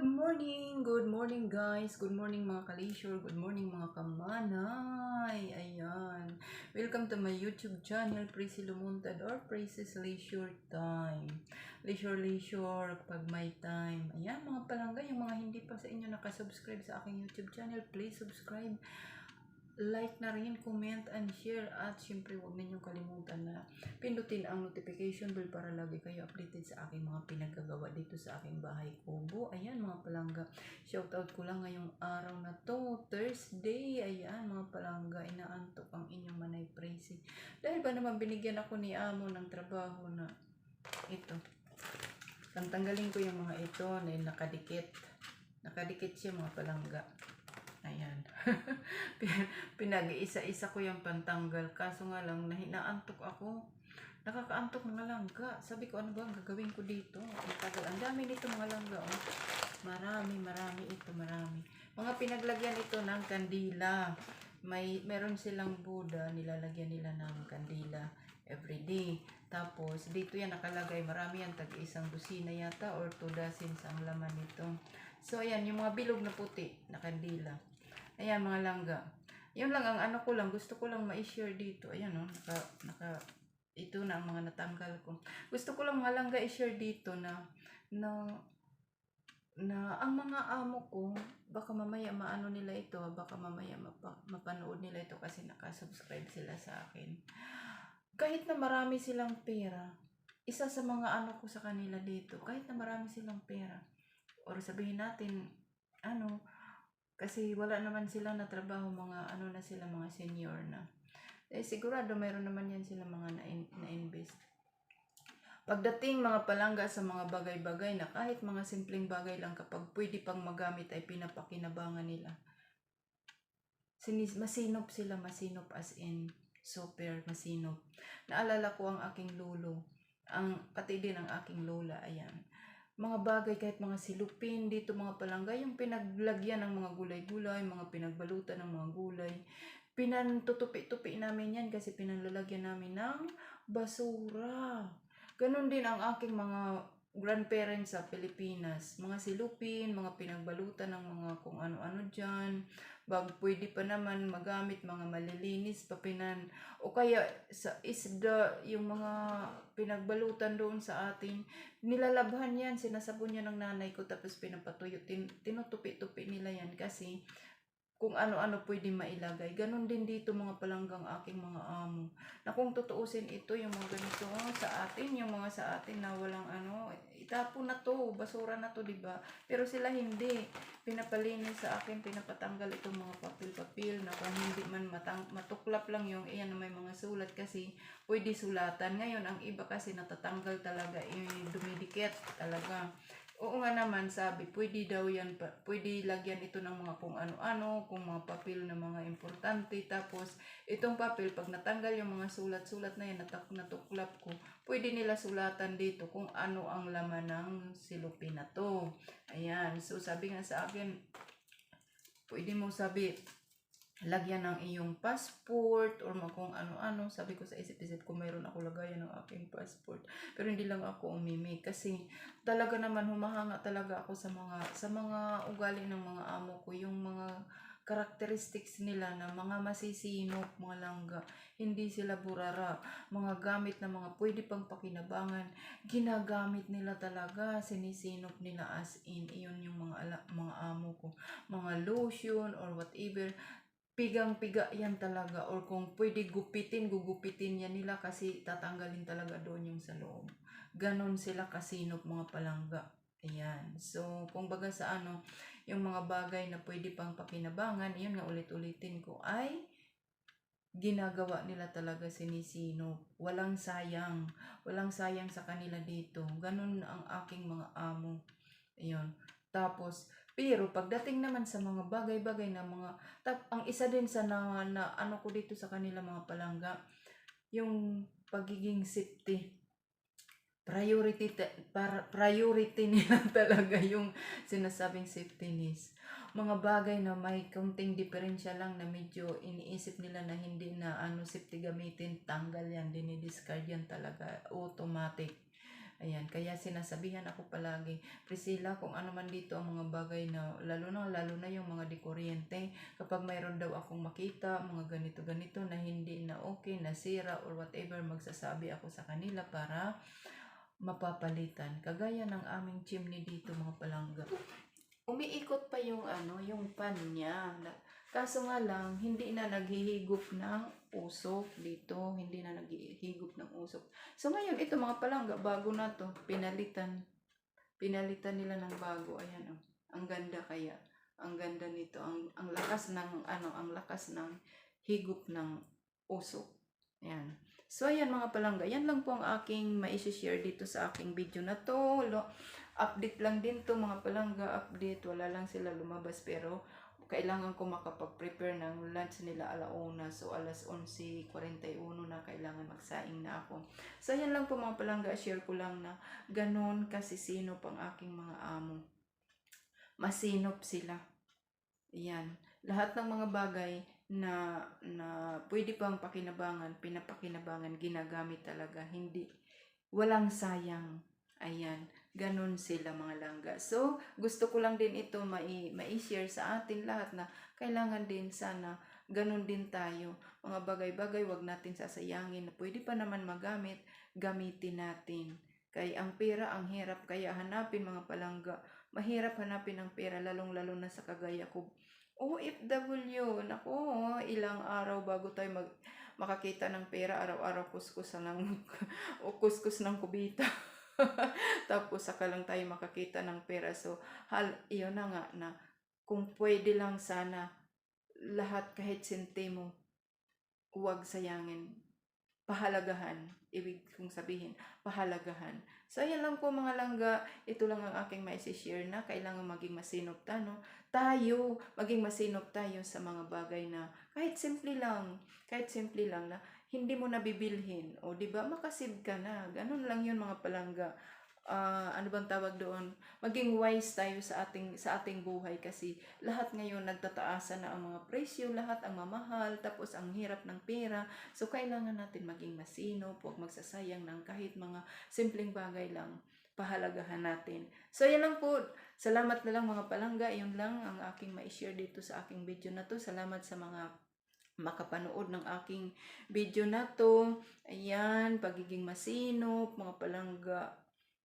Good morning! Good morning guys! Good morning mga kaleisure! Good morning mga kamanay! Ayan! Welcome to my YouTube channel, Prissy Lumuntad or Praises Leisure Time. Leisure, leisure, pag may time. Ayan mga palangga, yung mga hindi pa sa inyo nakasubscribe sa aking YouTube channel, please subscribe. Like na rin, comment and share at syempre huwag ninyong kalimutan na pindutin ang notification bell para lagi kayo updated sa aking mga pinagagawa dito sa aking bahay kubo. Ayan mga palangga, shoutout ko lang ngayong araw na to, Thursday. Ayan mga palangga, inaantok ang inyong manay praise. Dahil ba naman binigyan ako ni Amo ng trabaho na ito. Tanggalin ko yung mga ito na nakadikit. Nakadikit siya mga palangga. Ayan. Pinag-isa-isa ko yung pantanggal. Kaso nga lang, nahinaantok ako. Nakakaantok mga langga. Sabi ko, ano ba ang gagawin ko dito? Ang. Ang dami dito mga langga. Oh. Marami, marami ito, marami. Mga pinaglagyan ito ng kandila. May, meron silang Buddha, nilalagyan nila ng kandila everyday. Tapos, dito yan nakalagay, marami yan, tag isang dosina yata or two dozens ang laman nito. So, ayan, yung mga bilog na puti na kandila. Ayan, mga langga. Yun lang ang ano ko lang, gusto ko lang ma-share dito. Ayan, oh, naka, naka, ito na ang mga natanggal ko. Gusto ko lang mga langga i-share dito na, na, na ang mga amo ko, baka mamaya maano nila ito, baka mamaya mapa, mapanood nila ito kasi nakasubscribe sila sa akin. Kahit na marami silang pera, isa sa mga ano ko sa kanila dito, kahit na marami silang pera, or sabihin natin, ano, kasi wala naman sila na trabaho, mga ano na sila, mga senior na. Eh, sigurado mayroon naman yan sila mga na- na-invest. Pagdating mga palangga sa mga bagay-bagay na kahit mga simpleng bagay lang kapag pwede pang magamit ay pinapakinabangan nila. Sinis, masinop sila, masinop as in super masinop. Naalala ko ang aking lolo, ang pati din ang aking lola, ayan mga bagay kahit mga silupin dito mga palangga yung pinaglagyan ng mga gulay-gulay mga pinagbalutan ng mga gulay. Pinantutupi-tupi namin yan kasi pinanlalagyan namin ng basura. Ganon din ang aking mga grandparents sa Pilipinas. Mga silupin mga pinagbalutan ng mga kung ano-ano dyan. Bag pwede pa naman magamit mga malilinis pa pinan o kaya sa isda yung mga pinagbalutan doon sa atin nilalabhan yan sinasabon yan ng nanay ko tapos pinapatuyo tin, tinutupi-tupi nila yan kasi kung ano-ano pwede mailagay. Ganon din dito mga palanggang aking mga amo. Na kung tutuusin ito, yung mga ganito oh, sa atin, yung mga sa atin na walang ano, itapon na to, basura na to, ba? Pero sila hindi. Pinapalinis sa akin, pinapatanggal itong mga papel-papel na kung hindi man matang, matuklap lang yung iyan na may mga sulat kasi pwede sulatan. Ngayon, ang iba kasi natatanggal talaga, yung dumidikit talaga. Oo nga naman, sabi, pwede daw yan, pwede lagyan ito ng mga kung ano-ano, kung mga papel na mga importante. Tapos, itong papel, pag natanggal yung mga sulat-sulat na yan, natak natuklap ko, pwede nila sulatan dito kung ano ang laman ng silupin na to. Ayan, so sabi nga sa akin, pwede mo sabi, lagyan ng iyong passport or kung ano-ano. Sabi ko sa isip-isip ko, mayroon ako lagayan ng aking passport. Pero hindi lang ako umimi kasi talaga naman humahanga talaga ako sa mga sa mga ugali ng mga amo ko, yung mga characteristics nila na mga masisinop, mga langga, hindi sila burara, mga gamit na mga pwede pang pakinabangan, ginagamit nila talaga, sinisinop nila as in, iyon yung mga ala, mga amo ko, mga lotion or whatever, pigang-piga yan talaga or kung pwede gupitin, gugupitin yan nila kasi tatanggalin talaga doon yung sa loob. Ganon sila kasinop mga palangga. Ayan. So, kung baga sa ano, yung mga bagay na pwede pang pakinabangan, yun nga ulit-ulitin ko, ay ginagawa nila talaga sinisino. Walang sayang. Walang sayang sa kanila dito. Ganon ang aking mga amo. Ayun. Tapos, pero pagdating naman sa mga bagay-bagay na mga tap, ang isa din sa na, na ano ko dito sa kanila mga palangga, yung pagiging safety. Priority para, priority nila talaga yung sinasabing safetyness. Mga bagay na may kaunting diferensya lang na medyo iniisip nila na hindi na ano safety gamitin, tanggal yan, dinidiscard yan talaga, automatic Ayan, kaya sinasabihan ako palagi, Priscilla, kung ano man dito ang mga bagay na, lalo na, lalo na yung mga dikuryente, kapag mayroon daw akong makita, mga ganito-ganito na hindi na okay, nasira, or whatever, magsasabi ako sa kanila para mapapalitan. Kagaya ng aming chimney dito, mga palangga. Umiikot pa yung ano, yung pan niya. Kaso nga lang, hindi na naghihigop ng usok dito. Hindi na naghihigop ng usok. So ngayon, ito mga palangga, bago na to, pinalitan. Pinalitan nila ng bago. Ayan oh. Ang ganda kaya. Ang ganda nito. Ang, ang lakas ng, ano, ang lakas ng higop ng usok. Ayan. So, ayan mga palangga. Yan lang po ang aking ma-share dito sa aking video na to. Update lang din to mga palangga. Update. Wala lang sila lumabas. Pero, kailangan ko makapag-prepare ng lunch nila alauna. So, alas 11.41 na kailangan magsaing na ako. So, yan lang po mga palangga. Share ko lang na ganon kasi sino pang aking mga amo. Masinop sila. Yan. Lahat ng mga bagay na na pwede pang pakinabangan, pinapakinabangan, ginagamit talaga. Hindi, walang sayang. Ayan, ganun sila mga langga. So, gusto ko lang din ito mai, mai-share sa atin lahat na kailangan din sana ganun din tayo. Mga bagay-bagay, wag natin sasayangin na pwede pa naman magamit, gamitin natin. Kay ang pera, ang hirap kaya hanapin mga palangga. Mahirap hanapin ang pera, lalong-lalo na sa kagaya ko. OFW, nako, ilang araw bago tayo mag, makakita ng pera, araw-araw kuskus ng, o kuskus ng kubita. Tapos saka lang tayo makakita ng pera. So, hal, iyon na nga na kung pwede lang sana lahat kahit sentimo, huwag sayangin. Pahalagahan. Ibig kong sabihin, pahalagahan. So, ayan lang po mga langga. Ito lang ang aking maisi-share na kailangan maging masinop tano. Tayo, maging masinop tayo sa mga bagay na kahit simple lang, kahit simple lang na hindi mo nabibilhin. O, di ba? Makasib ka na. Ganun lang yun mga palangga. Ah, ano bang tawag doon? Maging wise tayo sa ating sa ating buhay kasi lahat ngayon nagtataasan na ang mga presyo, lahat ang mamahal, tapos ang hirap ng pera. So kailangan natin maging masinop, huwag magsasayang ng kahit mga simpleng bagay lang pahalagahan natin. So, yan lang po. Salamat na lang mga palangga. Yun lang ang aking ma-share dito sa aking video na to. Salamat sa mga makapanood ng aking video na to. Ayan, pagiging masinop, mga palangga,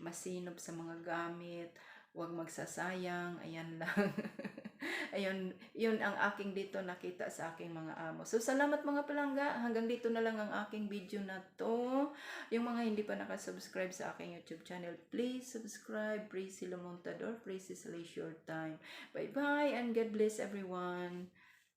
masinop sa mga gamit, huwag magsasayang, ayan lang. Ayun, yun ang aking dito nakita sa aking mga amo. So, salamat mga palangga. Hanggang dito na lang ang aking video na to. Yung mga hindi pa nakasubscribe sa aking YouTube channel, please subscribe. Praise Sila Montador. Praise His Leisure Time. Bye-bye and God bless everyone.